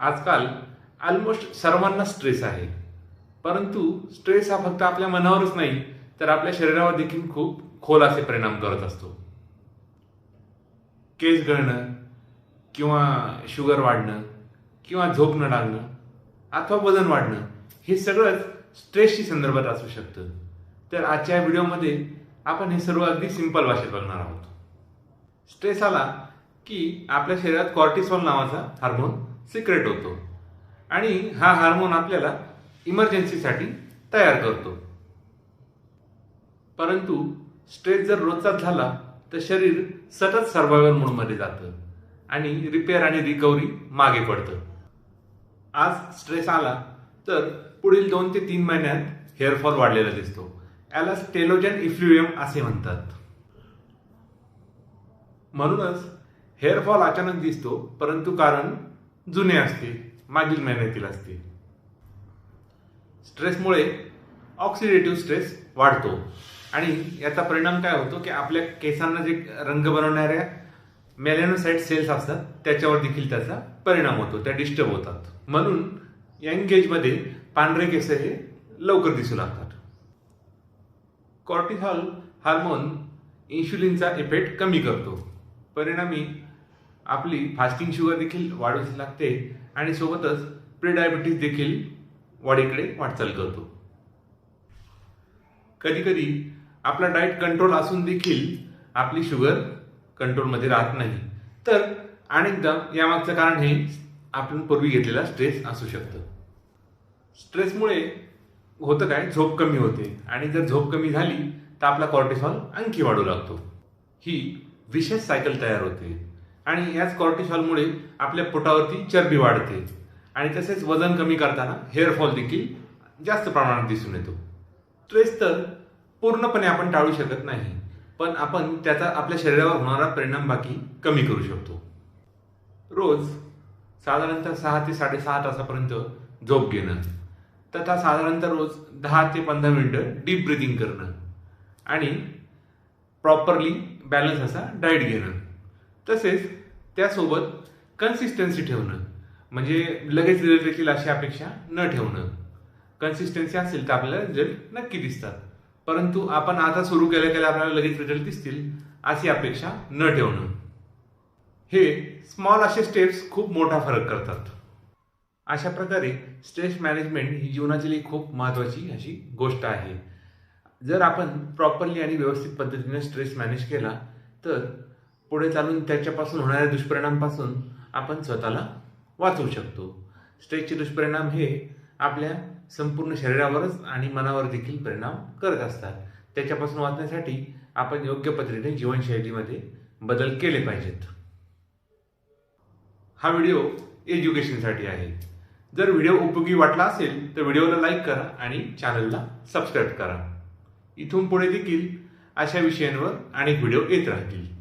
आजकाल ऑलमोस्ट सर्वांना स्ट्रेस आहे. परंतु स्ट्रेस हा फक्त आपल्या मनावरच नाही तर आपल्या शरीरावर देखील खूप खोल असे परिणाम करत असतो. केस गळणं किंवा शुगर वाढणं किंवा झोप न लागणं अथवा वजन वाढणं हे सगळंच स्ट्रेसशी संदर्भात असू शकतं. तर आजच्या व्हिडिओमध्ये आपण हे सर्व अगदी सिंपल भाषेत बघणार आहोत. स्ट्रेस आला की आपल्या शरीरात कॉर्टिसॉल नावाचा हार्मोन सिक्रेट होतो. आणि हा हार्मोन आपल्याला इमर्जन्सीसाठी तयार करतो. परंतु स्ट्रेस जर रोजचाच झाला तर शरीर सतत सर्वायवल मोडमध्ये जातं आणि रिपेअर आणि रिकव्हरी मागे पडतं. आज स्ट्रेस आला तर पुढील दोन ते तीन महिन्यात हेअरफॉल वाढलेला दिसतो. याला स्टेलोजन इफ्ल्युएम असे म्हणतात. म्हणूनच हेअरफॉल अचानक दिसतो परंतु कारण जुने असते मागील महिन्यातील असते स्ट्रेसमुळे ऑक्सिडेटिव्ह स्ट्रेस वाढतो. आणि याचा परिणाम काय होतो की आपल्या केसांना जे रंग बनवणाऱ्या मेलॅनोसाइट सेल्स असतात त्याच्यावर देखील त्याचा परिणाम होतो त्या डिस्टर्ब होतात. म्हणून यंग एजमध्ये पांढरे केस हे लवकर दिसू लागतात. कॉर्टिहॉल हार्मोन इन्शुलिनचा इफेक्ट कमी करतो. परिणामी आपली फास्टिंग शुगर देखील वाढूच लागते आणि सोबतच प्रिडायबिटीस देखील वाढीकडे वाटचाल करतो. कधी कधी आपला डाएट कंट्रोल असून देखील आपली शुगर कंट्रोलमध्ये राहत नाही. तर अनेकदा यामागचं कारण हे आपण पूर्वी घेतलेला स्ट्रेस असू शकतं. स्ट्रेसमुळे होतं काय? झोप कमी होते. आणि जर झोप कमी झाली तर आपला कॉर्टिसॉल आणखी वाढू लागतो. ही विशेष सायकल तयार होते. आणि याच कॉर्टिसॉलमुळे आपल्या पोटावरती चरबी वाढते. आणि तसेच वजन कमी करताना हेअरफॉल देखील जास्त प्रमाणात दिसून येतो. स्ट्रेस तर पूर्णपणे आपण टाळू शकत नाही पण आपण त्याचा आपल्या शरीरावर होणारा परिणाम बाकी कमी करू शकतो. रोज साधारणतः सहा ते साडेसहा तासापर्यंत झोप घेणं तथा साधारणतः रोज दहा ते पंधरा मिनटं डीप ब्रिदिंग करणं आणि प्रॉपरली बॅलन्स असा डाएट घेणं. तसेच त्यासोबत कन्सिस्टन्सी ठेवणं. म्हणजे लगेच रिझल्ट येतील अशी अपेक्षा न ठेवणं. कन्सिस्टन्सी असेल तर आपल्याला रिझल्ट नक्की दिसतात. परंतु आपण आता सुरू केल्या केल्या आपल्याला लगेच रिझल्ट दिसतील अशी अपेक्षा न ठेवणं. हे स्मॉल असे स्टेप्स खूप मोठा फरक करतात. अशा प्रकारे स्ट्रेस मॅनेजमेंट ही जीवनातील एक खूप महत्त्वाची अशी गोष्ट आहे. जर आपण प्रॉपरली आणि व्यवस्थित पद्धतीने स्ट्रेस मॅनेज केला तर पुढे चालून त्याच्यापासून होणाऱ्या दुष्परिणामपासून आपण स्वतःला वाचवू शकतो. स्ट्रेसचे दुष्परिणाम हे आपल्या संपूर्ण शरीरावरच आणि मनावर देखील परिणाम करत असतात. त्याच्यापासून वाचण्यासाठी आपण योग्य पद्धतीने जीवनशैलीमध्ये बदल केले पाहिजेत. हा व्हिडिओ एज्युकेशनसाठी आहे. जर व्हिडिओ उपयोगी वाटला असेल तर व्हिडिओला लाईक करा आणि चॅनलला सबस्क्राईब करा. इथून पुढे देखील अशा विषयांवर अनेक व्हिडिओ येत राहतील.